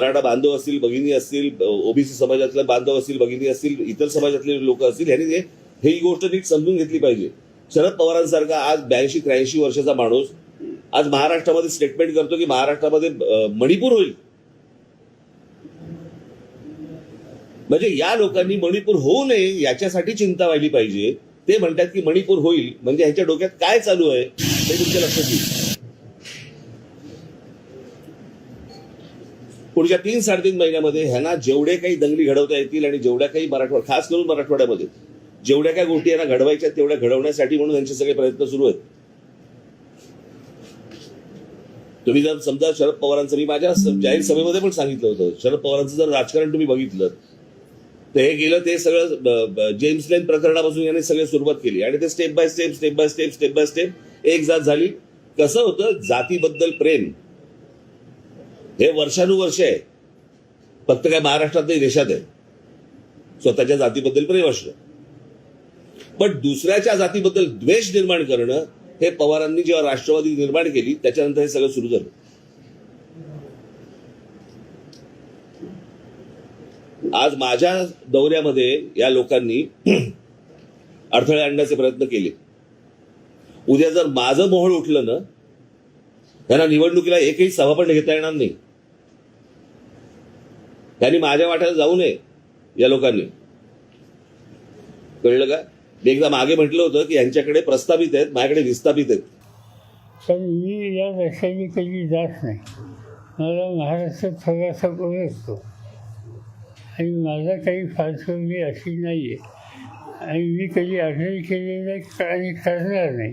मराठा बांधव असतील भगिनी असतील ओबीसी समाजातल्या बांधव असतील भगिनी असतील इतर समाजातले लोक असतील यांनी हे ही गोष्ट नीट समजून घेतली पाहिजे. शरद पवारांसारखा आज ब्याऐंशी त्र्याऐंशी वर्षाचा माणूस आज महाराष्ट्रामध्ये स्टेटमेंट करतो की महाराष्ट्रामध्ये मणिपूर होईल. म्हणजे या लोकांनी मणिपूर होऊ नये याच्यासाठी चिंता व्हायली पाहिजे. ते म्हणतात की मणिपूर होईल म्हणजे ह्याच्या डोक्यात काय चालू आहे ते तुमच्या लक्षात येईल. पुढच्या तीन साडेतीन महिन्यामध्ये ह्यांना जेवढे काही दंगली घडवता येतील आणि जेवढ्या काही मराठवाडा खास करून मराठवाड्यामध्ये जेवढ्या काही गोष्टी यांना घडवायच्या तेवढ्या घडवण्यासाठी म्हणून यांचे सगळे प्रयत्न सुरू आहेत. तुम्ही जर समजा शरद पवारांचं मी माझ्या जाहीर सभेमध्ये पण सांगितलं होतं. शरद पवारांचं जर राजकारण तुम्ही बघितलं तर हे गेलं ते सगळं ब- जेम्स लेन प्रकरणापासून यांनी सगळी सुरुवात केली. आणि ते step by step step by step step by step एक जात झाली. कसं होतं? जातीबद्दल प्रेम. हे वर्षानुवर्ष आहे. फक्त काय महाराष्ट्रात नाही देशात आहे. स्वतःच्या जातीबद्दल प्रेम असणं. पण दुसऱ्याच्या जातीबद्दल द्वेष निर्माण करणं हे पवारांनी जेव्हा राष्ट्रवादी निर्माण केली त्याच्यानंतर हे सगळं सुरू झालं. आज माझ्या दौऱ्यामध्ये या लोकांनी अडथळे आणण्याचे प्रयत्न केले. उद्या जर माझं मोहळ उठलं ना त्यांना निवडणुकीला एकही सभा पण घेता येणार नाही. त्यांनी माझ्या वाट्याला जाऊ नये या लोकांनी. कळलं का? मी एकदा मागे म्हटलं होतं की यांच्याकडे प्रस्तावित आहेत माझ्याकडे विस्थापित आहेत. पण मी या रस्त्याने कधी जात नाही. मला महाराष्ट्रात थोडासा ओळखतो. आणि माझा काही फारसवली अशी नाही आहे आणि मी कधी आग्रह केलेला नाही आणि करणार नाही.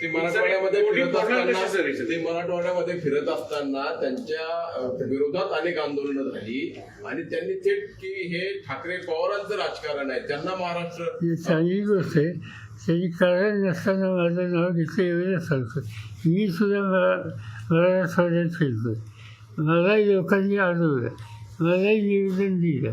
ते मराठवाड्यामध्ये फिरत असताना ते मराठवाड्यामध्ये फिरत असताना त्यांच्या विरोधात अनेक आंदोलनं झाली. आणि त्यांनी थेट की हे ठाकरे पवारांचं राजकारण आहे. त्यांना महाराष्ट्र चांगली गोष्ट आहे त्यांनी कारण नसताना माझं नाव घेतलं एवढं सांगतो. मी सुद्धा मला मराठवाड्यात फिरतो मलाही लोकांनी अडवलं मलाही निवेदन दिलं.